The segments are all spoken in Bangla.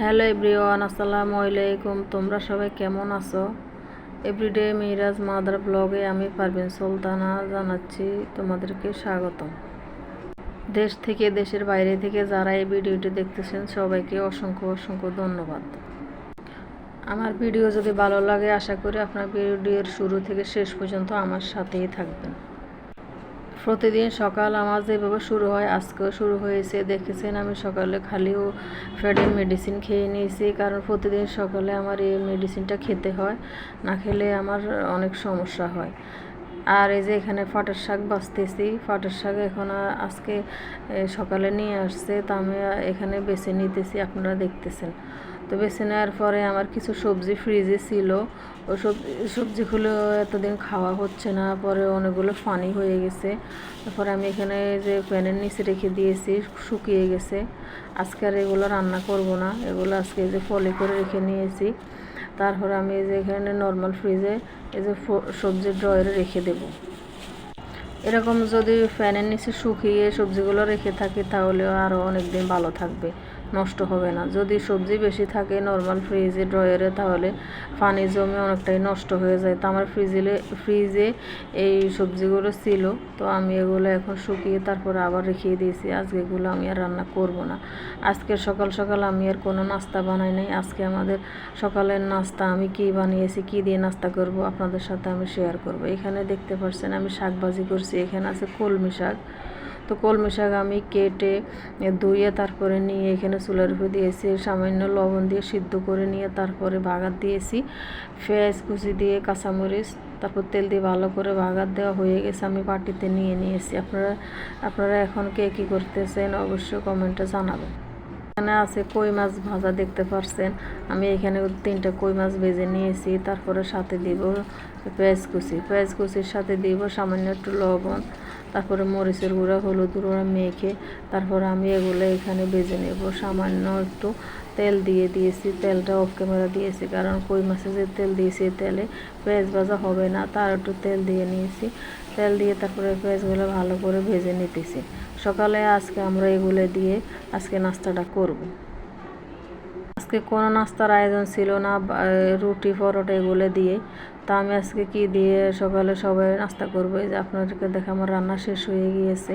হ্যালো এভরিওয়ান, আসসালামু আলাইকুম। তোমরা সবাই কেমন আছো? এভরিডে মিরাজ মাদার ব্লগে আমি পারভিন সুলতানা জানাচ্ছি তোমাদেরকে স্বাগতম। দেশ থেকে, দেশের বাইরে থেকে যারা এই ভিডিওটি দেখতেছেন, সবাইকে অসংখ্য অসংখ্য ধন্যবাদ। আমার ভিডিও যদি ভালো লাগে, আশা করি আপনার ভিডিওর শুরু থেকে শেষ পর্যন্ত আমার সাথেই থাকবেন। প্রতিদিন সকাল আমার যেভাবে শুরু হয়, আজকেও শুরু হয়েছে। দেখেছেন আমি সকালে খালিও ফ্যাডের মেডিসিন খেয়ে নিয়েছি, কারণ প্রতিদিন সকালে আমার এই মেডিসিনটা খেতে হয়, না খেলে আমার অনেক সমস্যা হয়। আর এই যে এখানে ফাটার শাক বাঁচতেছি, ফাটার শাক এখন আজকে সকালে নিয়ে আসছে, তা আমি এখানে বেছে নিতেছি, আপনারা দেখতেছেন। তো বেছে নেওয়ার পরে আমার কিছু সবজি ফ্রিজে ছিল। ওই সবজি সবজিগুলো এতদিন খাওয়া হচ্ছে না, পরে অনেকগুলো ফানি হয়ে গেছে। তারপরে আমি এখানে যে প্যানের নিচে রেখে দিয়েছি, শুকিয়ে গেছে। আজকে আর এগুলো রান্না করব না, এগুলো আজকে যে ফলে করে রেখে নিয়েছি। তারপর আমি এই যে এখানে নর্মাল ফ্রিজে এই যে সবজি ড্রয়ারে রেখে দেব। এরকম যদি ফ্যানের নিচে শুকিয়ে সবজিগুলো রেখে থাকি, তাহলে আরও অনেক দিন ভালো থাকবে। নষ্ট হবে না। যদি সবজি বেশি থাকে নর্মাল ফ্রিজে ড্রয়ারে তাহলে পানি জমে অনেকটাই নষ্ট হয়ে যায়। তো আমার ফ্রিজে ফ্রিজে এই সবজিগুলো ছিল, তো আমি এগুলো এখন শুকিয়ে তারপরে আবার রেখে দিয়েছি। আজকে এগুলো আমি আর রান্না করব না। আজকে সকাল সকাল আমি আর কোনো নাস্তা বানাই নাই। আজকে আমাদের সকালের নাস্তা আমি কি বানিয়েছি, কি দিয়ে নাস্তা করব আপনাদের সাথে আমি শেয়ার করব। এখানে দেখতে পাচ্ছেন আমি শাক ভাজি করছি। এখানে আছে কলমি শাক। তো কলমি শাক আমি কেটে ধুয়ে তারপরে নিয়ে এখানে চুলার উপরে দিয়েছি। সামান্য লবণ দিয়ে সিদ্ধ করে নিয়ে তারপরে ভাগাত দিয়েছি। পেঁয়াজ কুচি দিয়ে কাঁচামরিচ, তারপর তেল দিয়ে ভালো করে ভাগাত দেওয়া হয়ে গেছে, আমি পাটিতে নিয়ে নিয়েছি। আপনারা আপনারা এখন কে কী করতেছেন অবশ্যই কমেন্টে জানাবেন। এখানে আছে কই মাছ ভাজা দেখতে পারছেন। আমি এখানে তিনটা কই মাছ ভেজে নিয়েছি, তারপরে সাথে দিব পেঁয়াজ কুচি। পেঁয়াজ কুচির সাথে দিব সামান্য একটু লবণ তারপরে মরিচের গুঁড়া, হলুদ গুঁড়া মেখে তারপরে আমি এগুলো এখানে ভেজে নেব। সামান্য একটু তেল দিয়ে দিয়েছি। তেলটা অফ ক্যামেরা দিয়েছি কারণ কই মাছে যে তেল দিয়েছি তেলে পেঁয়াজ ভাজা হবে না। তার একটু তেল দিয়ে নিয়েছি। তেল দিয়ে তারপরে পেঁয়াজগুলো ভালো করে ভেজে নিতেছি। সকালে আজকে আমরা এগুলো দিয়ে আজকে নাস্তাটা করব। আজকে কোনো নাস্তার আয়োজন ছিল না রুটি, পরোটা এগুলো দিয়ে। তা আমি আজকে কি দিয়ে সকালে সবাই নাস্তা করব? এই যে আপনাদেরকে দেখে আমার রান্না শেষ হয়ে গিয়েছে।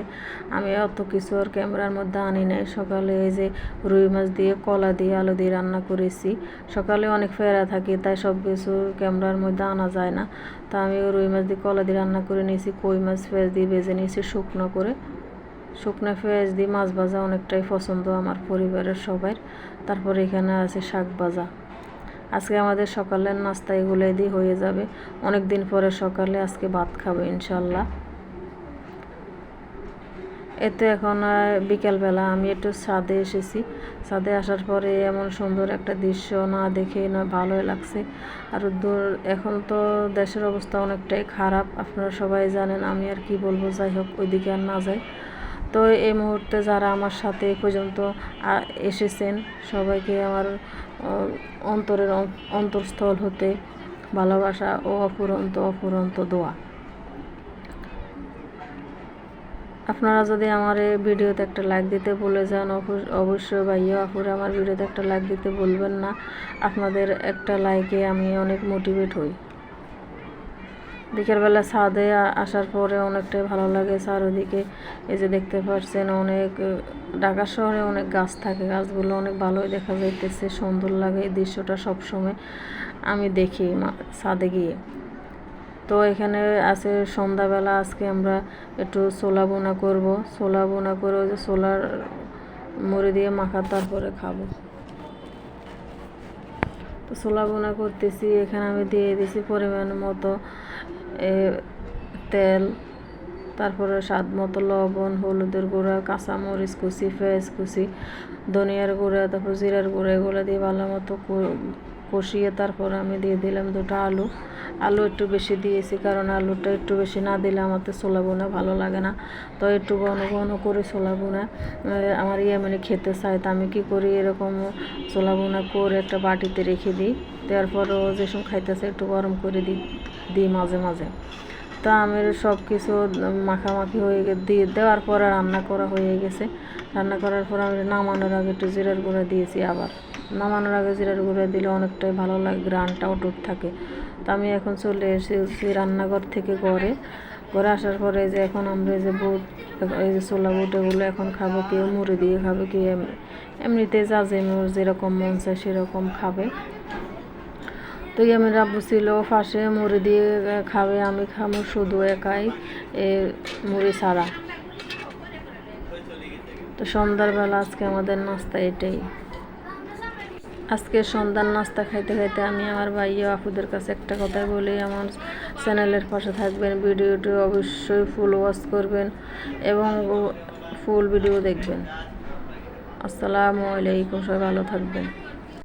আমি অত কিছু আর ক্যামেরার মধ্যে আনি নাই। সকালে এই যে রুই মাছ দিয়ে, কলা দিয়ে, আলু দিয়ে রান্না করেছি। সকালে অনেক ফেরা থাকি, তাই সব কিছু ক্যামেরার মধ্যে আনা যায় না। তা আমি রুই মাছ দিয়ে, কলা দিয়ে রান্না করে নিয়েছি, কই মাছ ফেস দিয়ে ভেজে নিয়েছি শুকনো করে। শুকনো পেঁয়াজ দিয়ে মাছ ভাজা অনেকটাই পছন্দ আমার পরিবারের সবার তারপর এখানে আছে শাক ভাজা। আজকে আমাদের সকালের নাস্তা এগুলো দিয়ে হয়ে যাবে। অনেক দিন পরে সকালে আজকে ভাত খাব ইনশাল্লাহ এতে এখন বিকেলবেলা আমি একটু ছাদে এসেছি। ছাদে আসার পরে এমন সুন্দর একটা দৃশ্য না দেখে না ভালোই লাগছে। আর দূর, এখন তো দেশের অবস্থা অনেকটাই খারাপ। আপনারা সবাই জানেন আমি আর কি বলব, যাই হোক, ওইদিকে আর না যাই। তো এই মুহূর্তে যারা আমার সাথে পর্যন্ত এসেছেন, সবাইকে আমার অন্তরের অন্তরস্থল হতে ভালোবাসা ও অফুরন্ত অফুরন্ত দোয়া। আপনারা যদি আমার এই ভিডিওতে একটা লাইক দিতে বলে যান অবশ্যই ভাইয়া, আপুরে আমার ভিডিওতে একটা লাইক দিতে বলবেন না। আপনাদের একটা লাইকে আমি অনেক মোটিভেট হই। বিকেলবেলা ছাদে আসার পরে অনেকটাই ভালো লাগে চারোদিকে। এই যে দেখতে পাচ্ছেন অনেক ঢাকা শহরে অনেক গাছ থাকে, গাছগুলো অনেক ভালোই দেখা যাইতেছে, সুন্দর লাগে এই দৃশ্যটা সবসময় আমি দেখি ছাদে গিয়ে। তো এখানে আছে সন্ধ্যাবেলা, আজকে আমরা একটু ছোলা বোনা করব। ছোলা বোনা করে ওই যে ছোলার মুড়ি দিয়ে মাখা, তারপরে খাব। তো ছোলা বোনা করতেছি, এখানে আমি দিয়ে দিয়েছি পরিমাণ মতো তেল, তারপরে স্বাদ মতো লবণ, হলুদের গুঁড়া, কাঁচামরিচ কুচি ফেস কুচি, ধনিয়ার গুঁড়া, তারপর জিরার গুঁড়া, এগুলো দিয়ে ভালো মতো কষিয়ে তারপর আমি দিয়ে দিলাম দুটো আলু। আলু একটু বেশি দিয়েছি কারণ আলুটা একটু বেশি না দিলে আমার তো ছোলা বোনা ভালো লাগে না। তো একটু ঘন ঘন করে ছোলা বোনা আমার ইয়ে মানে খেতে চাই তো আমি কী করি, এরকম ছোলা বোনা করে একটা বাটিতে রেখে দিই। তারপর ও যেসব খাইতেছে একটু গরম করে দিই দিই মাঝে মাঝে। তা আমের সব কিছু মাখামাখি হয়ে গে- দিয়ে দেওয়ার পরে রান্না করা হয়ে গেছে। রান্না করার পর আমি নামানোর আগে একটু জিরার গুঁড়া দিয়েছি আবার। নামানোর আগে জিরার গুঁড়া দিলে অনেকটাই ভালো লাগে গ্রানটাও টুক থাকে। তো আমি এখন চলে এসেছি রান্নাঘর থেকে ঘরে। ঘরে আসার পরে যে এখন আমরা যে বুট, এই যে ছোলা বুট, এগুলো এখন খাব। কেউ মুড়ি দিয়ে খাবে, কেউ এমনিতে যা যে যেরকম মন চায় সেরকম খাবে। তো আমার আব্বু ছিল ফাঁসে, মুড়ি দিয়ে খাবে, আমি খাব শুধু একাই, এ, মুড়ি ছাড়া। তো সন্ধ্যার আজকে আমাদের নাস্তা এটাই। আজকে সন্ধ্যার নাস্তা খাইতে খাইতে আমি আমার ভাই ও আপুদের কাছে একটা কথাই বলি, আমার চ্যানেলের পাশে থাকবেন, ভিডিওটি অবশ্যই ফুল ওয়াচ করবেন এবং ফুল ভিডিও দেখবেন। আসসালামু আলাইকুম, সবাই ভালো থাকবেন।